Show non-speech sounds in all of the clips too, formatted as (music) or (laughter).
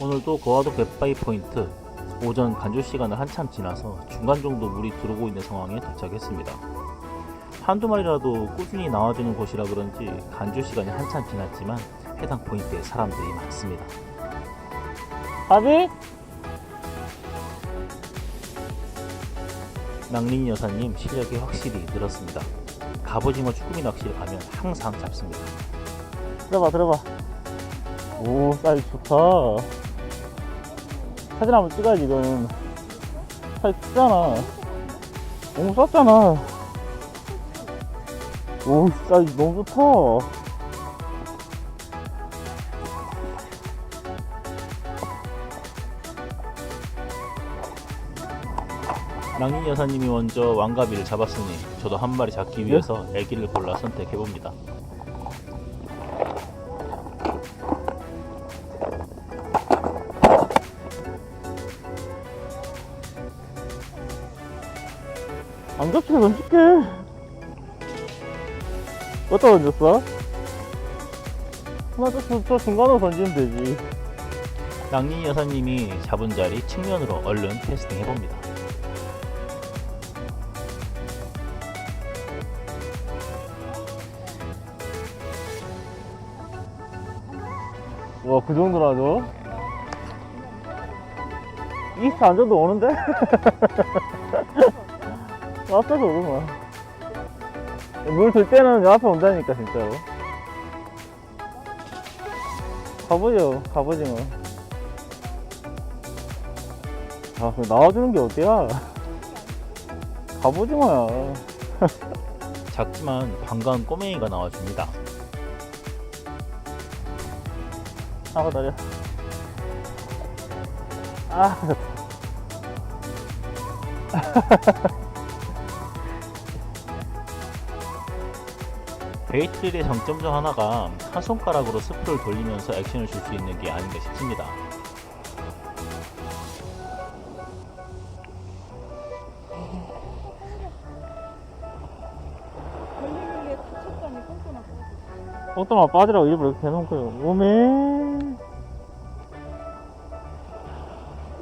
오늘도 거화도 갯바위 포인트 오전 간조 시간을 한참 지나서 중간 정도 물이 들어오고 있는 상황에 도착했습니다. 한두 마리라도 꾸준히 나와주는 곳이라 그런지 간조 시간이 한참 지났지만 해당 포인트에 사람들이 많습니다. 바비? 낭린 여사님 실력이 확실히 늘었습니다. 갑오징어 쭈꾸미 낚시를 가면 항상 잡습니다. 들어봐 들어봐 오 사이즈 좋다 사진 한번 찍어야지 이거는. 사이즈 크잖아. 너무 쌌잖아. 오 사이즈 너무 좋다. 낭린 여사님이 먼저 왕가비를 잡았으니 저도 한 마리 잡기 위해서 애기를 골라 선택해봅니다. 안 겹치게 던질게 어디다 던졌어? 하나 저, 저 중간으로 던지면 되지 낭린 여사님이 잡은 자리 측면으로 얼른 캐스팅 해봅니다. 와, 그 정도라도? 이스트 안 줘도 오는데? (laughs) 앞에서 오구만. 물들 때는 요 앞에 온다니까, 진짜로. 가보죠, 가보징어. 아, 그 나와주는 게 어때야? 갑오징어야. (laughs) (laughs) 작지만 반가운 꼬맹이가 나와줍니다. 아, 기다려. 아, (laughs) 베이트릴의 장점 중 하나가 한 손가락으로 스프를 돌리면서 액션을 줄 수 있는 게 아닌가 싶습니다. 걸리길래 다쳤더니 꽁꽁 빠졌어. 어떤 빠지라고 일부러 이렇게 해놓고요. 오메.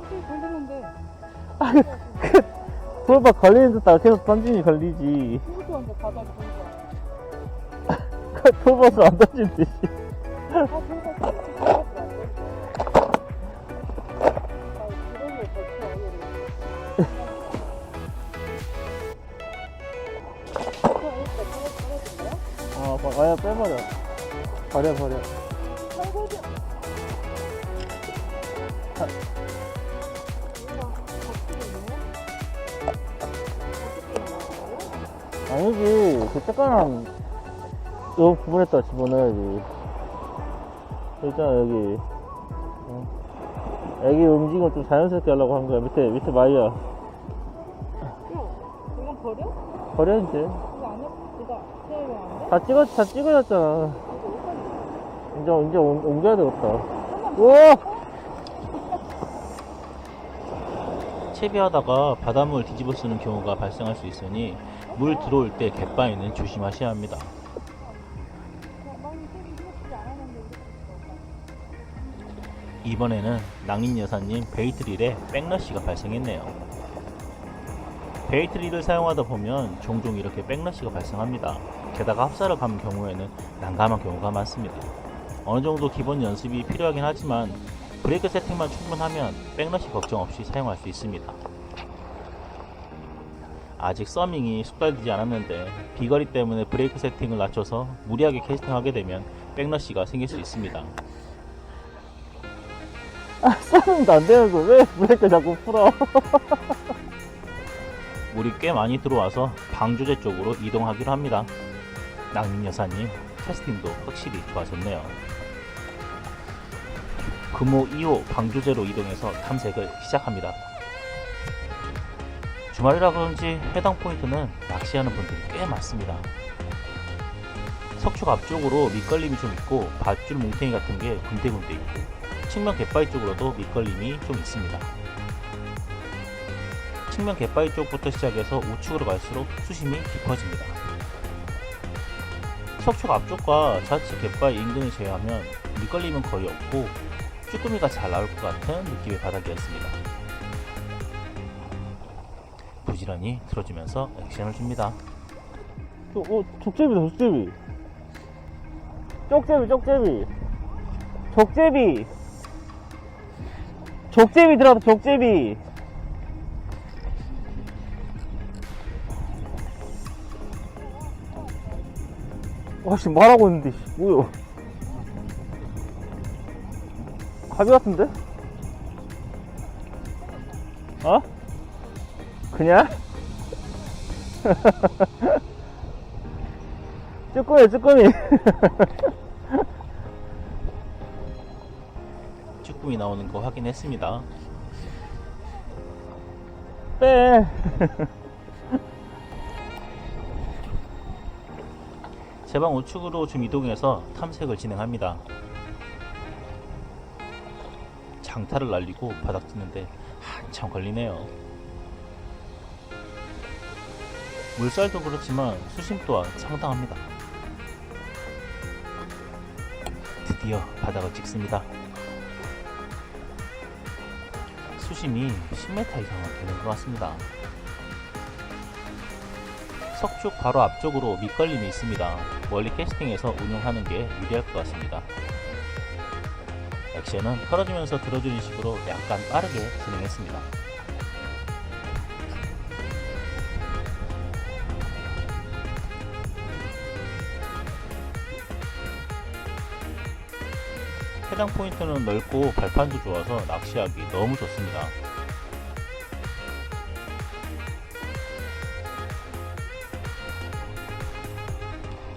꽁꽁 걸리는데 돌박 걸리는 듯다 계속 던지니 걸리지. 돌박을 안 던진대. 아 봐- 아야 빼버려. 버려, 버려. 아니지. 그 색깔은 요 부분에다 집어넣어야지. 있잖아, 여기. 어. 애기 움직임을 좀 자연스럽게 하려고 한 거야. 밑에, 밑에 마이야. 이건 버려? 버려, 이제. 이거 안 해? 이거 세우면 안 돼? 다 찍어, 다 찍어놨잖아. 이거? 이제, 이제 옮- 옮겨야 되겠다. 우와! (laughs) 채비하다가 바닷물 뒤집어 쓰는 경우가 발생할 수 있으니 물 들어올 때 갯바위는 조심하셔야 합니다. 이번에는 낭인 여사님 베이트릴에 백러시가 발생했네요. 베이트릴을 사용하다 보면 종종 이렇게 백러시가 발생합니다. 게다가 합사를 가는 경우에는 난감한 경우가 많습니다. 어느 정도 기본 연습이 필요하긴 하지만 브레이크 세팅만 충분하면 백러시 걱정 없이 사용할 수 있습니다. 아직 서밍이 숙달되지 않았는데 비거리 때문에 브레이크 세팅을 낮춰서 무리하게 캐스팅하게 되면 백러시가 생길 수 있습니다. 아, 싸는데 안 되는 거. 왜 브레이크 자꾸 풀어? (laughs) 물이 꽤 많이 들어와서 방조제 쪽으로 이동하기로 합니다. 낭민 여사님 캐스팅도 확실히 좋아졌네요. 금호 2호 방조제로 이동해서 탐색을 시작합니다. 주말이라 그런지 해당 포인트는 낚시하는 분들이 꽤 많습니다. 석축 앞쪽으로 밑걸림이 좀 있고 밧줄 뭉탱이 같은 게 군데군데 있고 측면 갯바위 쪽으로도 밑걸림이 좀 있습니다. 측면 갯바위 쪽부터 시작해서 우측으로 갈수록 수심이 깊어집니다. 석축 앞쪽과 좌측 갯바위 인근을 제외하면 밑걸림은 거의 없고 쭈꾸미가 잘 나올 것 같은 느낌의 바닥이었습니다. 부지런히 들어주면서 액션을 줍니다. 어, 어 족제비다 족제비 쪽제비 쪽제비 족제비 족제비 들어갔다 족제비 와씨 말하고 있는데 씨, 뭐요 가비 같은데? 어? 그냥? (laughs) 쭈꾸미 쭈꾸미 쭈꾸미 나오는 거 확인했습니다. 빼 제방 우측으로 좀 이동해서 탐색을 진행합니다. 장타를 날리고 바닥 찍는데 한참 걸리네요. 물살도 그렇지만 수심 또한 상당합니다. 드디어 바닥을 찍습니다. 수심이 10m 이상은 되는 것 같습니다. 석축 바로 앞쪽으로 밑걸림이 있습니다. 멀리 캐스팅해서 운용하는 게 유리할 것 같습니다. 액션은 털어주면서 들어주는 식으로 약간 빠르게 진행했습니다. 해당 포인트는 넓고 발판도 좋아서 낚시하기 너무 좋습니다.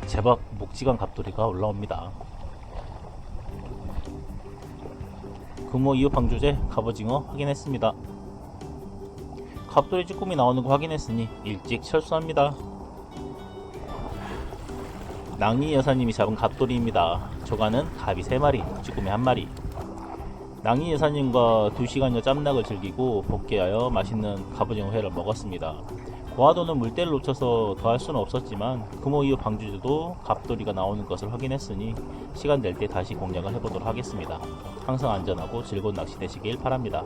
제법 묵직한 갑돌이가 올라옵니다. 금호 이후 방조제 갑오징어 확인했습니다. 갑돌이 쭈꾸미 나오는 거 확인했으니 일찍 철수합니다. 낭리 여사님이 잡은 갑돌이입니다. 조가는 갑이 3마리, 쭈꾸미 1마리. 낭리 여사님과 2시간여 짬낙을 즐기고 복귀하여 맛있는 갑오징어 회를 먹었습니다. 고화도는 물때를 놓쳐서 더할 수는 없었지만 금호 이후 방주제도 갑돌이가 나오는 것을 확인했으니 시간 될 때 다시 공략을 해보도록 하겠습니다. 항상 안전하고 즐거운 낚시 되시길 바랍니다.